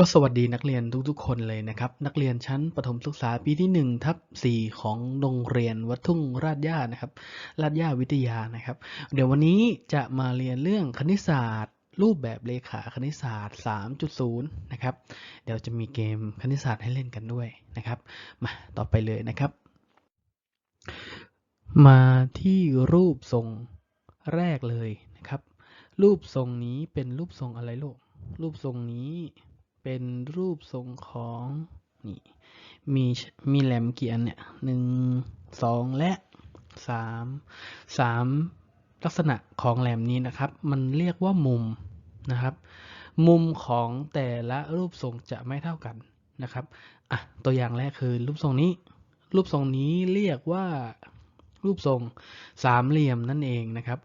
ก็สวัสดีนักเรียนทุกๆ คนเลยนะครับ นักเรียนชั้นประถมศึกษาปีที่1ทับ4ของโรงเรียนวัดทุ่งราชย่านะครับ ราชย่าวิทยานะครับ เดี๋ยววันนี้จะมาเรียนเรื่องคณิตศาสตร์ รูปแบบเลขาคณิตศาสตร์ 3.0 นะครับ เดี๋ยวจะมีเกมคณิตศาสตร์ให้เล่นกันด้วยนะครับ มาต่อไปเลยนะครับ มาที่รูปทรงแรกเลยนะครับ รูปทรงนี้เป็นรูปทรงอะไรลูกรูปทรงนี้ เป็นรูปทรงของนี่มีมีแหลมกี่อันเนี่ยหนึ่งสองและสามสามลักษณะของแหลมนี้นะครับ มันเรียกว่ามุมนะครับ มุมของแต่ละรูปทรงจะไม่เท่ากันนะครับอะตัวอย่างแรกคือรูปทรงนี้ รูปทรงนี้เรียกว่ารูปทรงสามเหลี่ยมนั่นเองนะครับ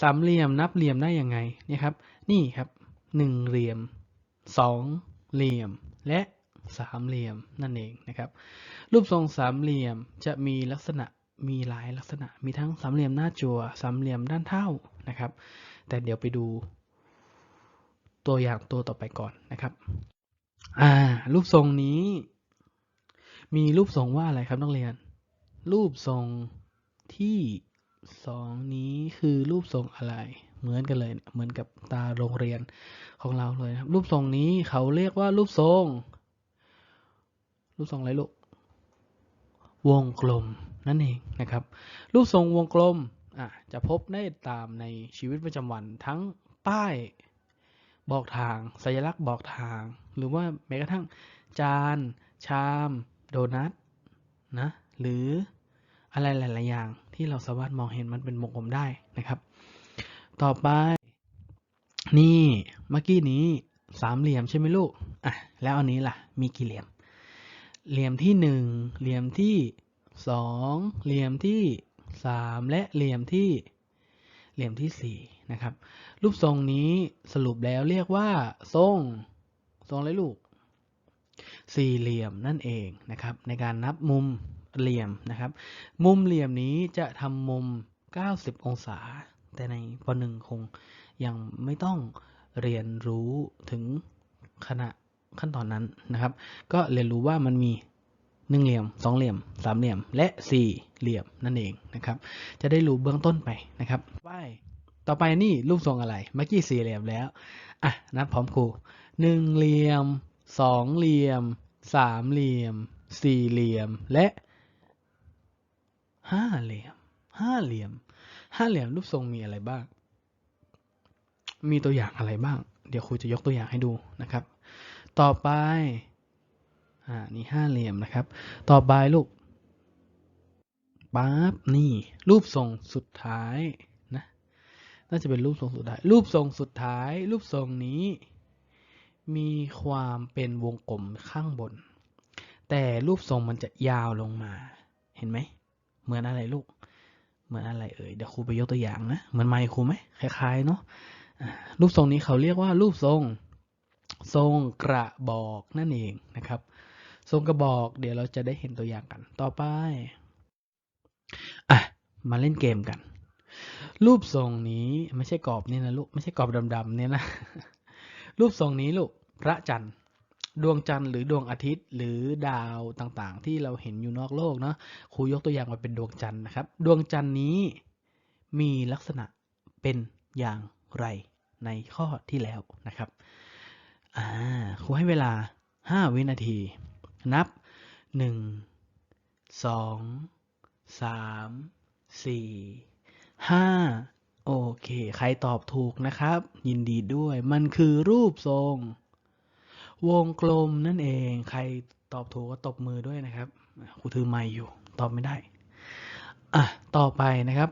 สามเหลี่ยมนับเหลี่ยมได้ยังไงเนี่ยครับ นี่ครับหนึ่งเหลี่ยมสอง เหลี่ยมและสามเหลี่ยมนั่นเองนะครับ รูปทรงสามเหลี่ยมจะมีลักษณะมีหลายลักษณะ มีทั้งสามเหลี่ยมหน้าจั่วสามเหลี่ยมด้านเท่านะครับ แต่เดี๋ยวไปดูตัวอย่างตัวต่อไปก่อนนะครับ อ่า รูปทรงนี้ มีรูปทรงว่าอะไรครับนักเรียน รูปทรงที่สองนี้คือรูปทรงอะไร เหมือนกันเลย เหมือนกับตาโรงเรียนของเราเลยนะครับ รูปทรงนี้เขาเรียกว่ารูปทรง รูปทรงอะไรลูก วงกลมนั่นเองนะครับ รูปทรงวงกลมอะจะพบได้ตามในชีวิตประจำวันทั้งป้ายบอกทาง สัญลักษณ์บอกทาง หรือว่าแม้กระทั่งจาน ชาม โดนัทนะหรืออะไรหลาย ๆ อย่างที่เราสามารถมองเห็นมันเป็นวงกลมได้นะครับ ต่อไป นี่เมื่อกี้นี้สามเหลี่ยมใช่ไหมลูกอะแล้วอันนี้ล่ะ มีกี่เหลี่ยม เหลี่ยมที่หนึ่งเหลี่ยมที่สองเหลี่ยมที่สามและเหลี่ยมที่เหลี่ยมที่สี่นะครับ รูปทรงนี้สรุปแล้วเรียกว่า ทรง ทรงอะไรลูก สี่เหลี่ยมนั่นเองนะครับ ในการนับมุมเหลี่ยมนะครับ มุมเหลี่ยมนี้จะทำมุม 90 องศา แต่ในปหนึ่งคงยังไม่ต้องเรียนรู้ถึงขณะขั้นตอนนั้นนะครับ ก็เรียนรู้ว่ามันมีหนึ่งเหลี่ยมสองเหลี่ยมสามเหลี่ยม และสี่เหลี่ยมนั่นเองนะครับ จะได้รู้เบื้องต้นไปนะครับไปต่อไปนี่รูปทรงอะไร เมื่อกี้สี่เหลี่ยมแล้วอะนับพร้อมครูหนึ่งเหลี่ยมสองเหลี่ยมสามเหลี่ยมสี่เหลี่ยมและห้าเหลี่ยมห้าเหลี่ยม ห้าเหลี่ยมรูปทรงมีอะไรบ้าง มีตัวอย่างอะไรบ้าง เดี๋ยวครูจะยกตัวอย่างให้ดูนะครับ ต่อไป อ่า นี่ห้าเหลี่ยมนะครับ ต่อไปลูกปั๊บ นี่ รูปทรงสุดท้ายนะ น่าจะเป็นรูปทรงสุดท้าย รูปทรงสุดท้าย รูปทรงนี้ มีความเป็นวงกลมข้างบน แต่รูปทรงมันจะยาวลงมา เห็นไหม เหมือนอะไรลูก เหมือนอะไรเอ่ยเดี๋ยวครูไปยกตัวอย่างนะเหมือนไมค์ครูไหมคล้ายๆเนาะรูปทรงนี้เขาเรียกว่ารูปทรง ทรงกระบอกนั่นเองนะครับ ทรงกระบอก เดี๋ยวเราจะได้เห็นตัวอย่างกัน ต่อไปอะมาเล่นเกมกัน รูปทรงนี้ไม่ใช่กรอบนี่นะลูกไม่ใช่กรอบดำๆเนี่ยนะรูปทรงนี้ลูกพระจันทร์ ดวงจันทร์หรือดวงอาทิตย์หรือดาวต่างๆ ที่เราเห็นอยู่นอกโลกเนาะครูยกตัวอย่างมาเป็นดวงจันทร์นะครับ ดวงจันทร์นี้มีลักษณะเป็นอย่างไรในข้อที่แล้วนะครับอ่าครูให้เวลา 5 วินาที นับ 1 2 3 4 5 โอเค ใครตอบถูกนะครับ ยินดีด้วย มันคือรูปทรง วงกลมนั่นเอง ใครตอบถูกก็ตบมือด้วยนะครับอะครูถือไมค์อยู่ ตอบไม่ได้ อะ ต่อไปนะครับ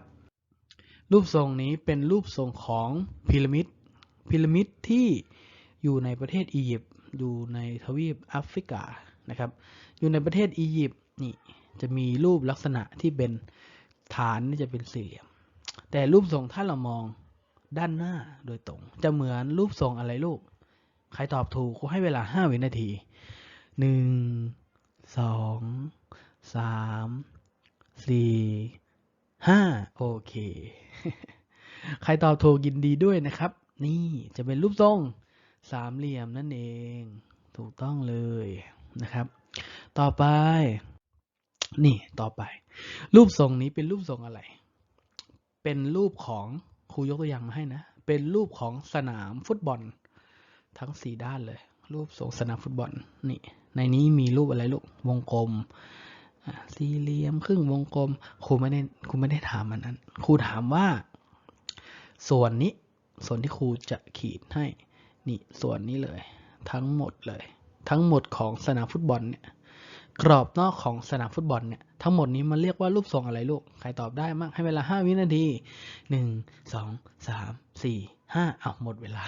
รูปทรงนี้เป็นรูปทรงของพีระมิด พีระมิดที่อยู่ในประเทศอียิปต์ อยู่ในทวีปแอฟริกา นะครับ อยู่ในประเทศอียิปต์นี่จะมีรูปลักษณะที่เป็นฐานนี่จะเป็นสี่เหลี่ยม แต่รูปทรงถ้าเรามองด้านหน้าโดยตรง จะเหมือนรูปทรงอะไรลูก ใครตอบถูกครูให้เวลาห้าวินาทีหนึ่งสองสามสี่ห้าโอเค ใครตอบถูกยินดีด้วยนะครับ นี่จะเป็นรูปทรงสามเหลี่ยมนั่นเอง ถูกต้องเลยนะครับ ต่อไป นี่ต่อไป รูปทรงนี้เป็นรูปทรงอะไร เป็นรูปของครูยกตัวอย่างมาให้นะ เป็นรูปของสนามฟุตบอล ทั้งสี่ด้านเลย รูปทรงสนามฟุตบอลนี่ในนี้มีรูปอะไรลูกวงกลมสี่เหลี่ยมครึ่งวงกลมครูไม่ได้ครูไม่ได้ถามมันนั้นครูถามว่า ส่วนนี้ส่วนที่ครูจะขีดให้นี่ส่วนนี้เลย ทั้งหมดเลย ทั้งหมดของสนามฟุตบอลเนี่ย กรอบนอกของสนามฟุตบอลเนี่ยทั้งหมดนี้มันเรียกว่ารูปทรงอะไรลูก ใครตอบได้มั่งให้เวลาห้าวินาทีหนึ่งสองสามสี่ห้าอ้าวหมดเวลา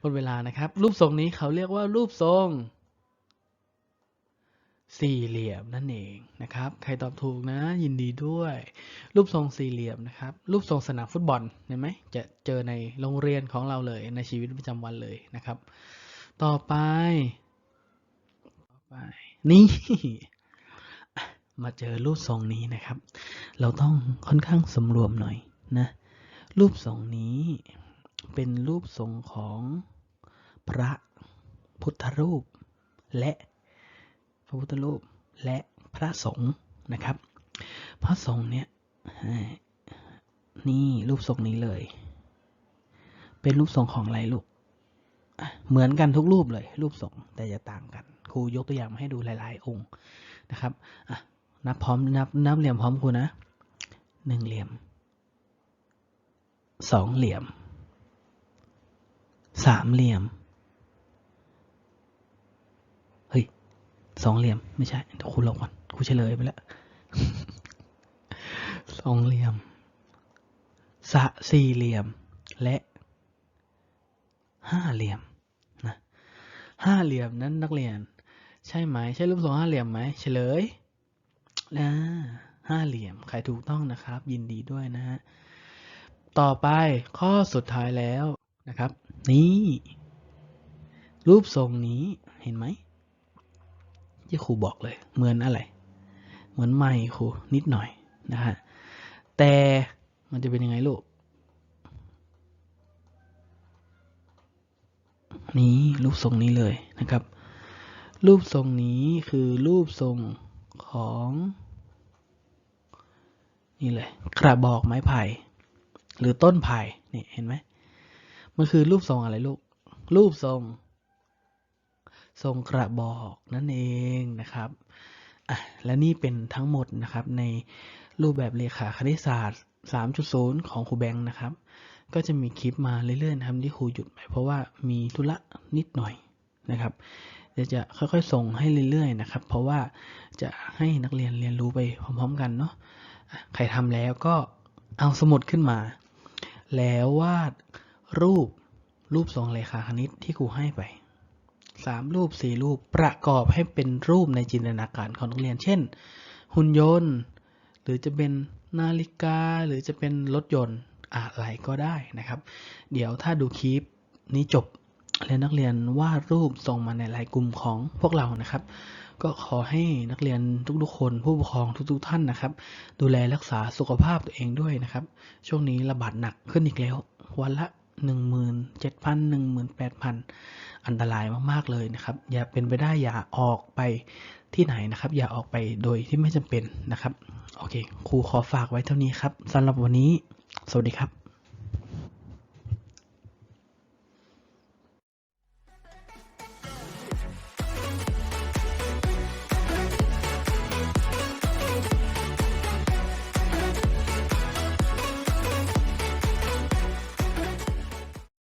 หมดเวลานะครับ รูปทรงนี้เขาเรียกว่ารูปทรง สี่เหลี่ยมนั่นเองนะครับ ใครตอบถูกนะ ยินดีด้วย รูปทรงสี่เหลี่ยมนะครับ รูปทรงสนามฟุตบอลเห็นไหมจะเจอในโรงเรียนของเราเลยในชีวิตประจำวันเลยนะครับ ต่อไป ต่อไป นี่มาเจอรูปทรงนี้นะครับ เราต้องค่อนข้างสำรวมหน่อยนะ รูปทรงนี้เป็นรูปทรงของพระพุทธรูป และพระพุทธรูปและพระสงฆ์นะครับ พระสงฆ์เนี่ยนี่รูปทรงนี้เลย เป็นรูปทรงของอะไรลูกเหมือนกันทุกรูปเลย รูปทรงแต่จะต่างกัน ครูยกตัวอย่างมาให้ดูหลาย ๆ องค์นะครับนับพร้อมนับนับเหลี่ยมพร้อมครูนะหนึ่งเหลี่ยมสองเหลี่ยมสามเหลี่ยมเฮ้ยสองเหลี่ยมไม่ใช่เดี๋ยวครูลงก่อนครูเฉลยไปแล้วสองเหลี่ยมสะสี่เหลี่ยมและห้าเหลี่ยมนะห้าเหลี่ยมนั้นนักเรียน ใช่ไหม ใช่รูปทรงห้าเหลี่ยมไหมเฉลยนะห้าเหลี่ยมใครถูกต้องนะครับ ยินดีด้วยนะฮะต่อไปข้อสุดท้ายแล้วนะครับ นี่ รูปทรงนี้เห็นไหมที่ครูบอกเลย เหมือนอะไร เหมือนไม้ครูนิดหน่อยนะฮะแต่มันจะเป็นยังไงลูกนี้รูปทรงนี้เลยนะครับ รูปทรงนี้คือรูปทรงของ นี่เลยกระบอกไม้ไผ่หรือต้นไผ่นี่เห็นไหมมันคือรูปทรงอะไรลูก รูปทรง ทรงกระบอกนั่นเองนะครับอะและนี่เป็นทั้งหมดนะครับในรูปแบบเลขาคณิตศาสตร์ 3.0 ของครูแบงค์นะครับ ก็จะมีคลิปมาเรื่อยๆนะครับที่ครูหยุดไปเพราะว่ามีธุระนิดหน่อยนะครับ เดี๋ยวจะค่อยๆ ส่งให้เรื่อยๆนะครับ เพราะว่าจะให้นักเรียนเรียนรู้ไปพร้อม ๆ กันเนาะใครทำแล้วก็เอาสมุดขึ้นมา แล้ววาดรูปรูปทรงเลขาคณิตที่ครูให้ไปสามรูปสี่รูปประกอบให้เป็นรูปในจินตนาการของนักเรียน เช่น หุ่นยนต์ หรือจะเป็นนาฬิกา หรือจะเป็นรถยนต์อะไรก็ได้นะครับ เดี๋ยวถ้าดูคลิปนี้จบ แล้วนักเรียนวาดรูปส่งมาในไลน์กลุ่มของพวกเรานะครับ ก็ขอให้นักเรียนทุกๆ คนผู้ปกครองทุกๆ ท่านนะครับ ดูแลรักษาสุขภาพตัวเองด้วยนะครับ ช่วงนี้ระบาดหนักขึ้นอีกแล้ว วันละหนึ่งหมื่นเจ็ดพันหนึ่งหมื่นแปดพันอันตรายมากๆเลยนะครับ อย่าเป็นไปได้อย่าออกไปที่ไหนนะครับ อย่าออกไปโดยที่ไม่จำเป็นนะครับ โอเคครูขอฝากไว้เท่านี้ครับสำหรับวันนี้ สวัสดีครับ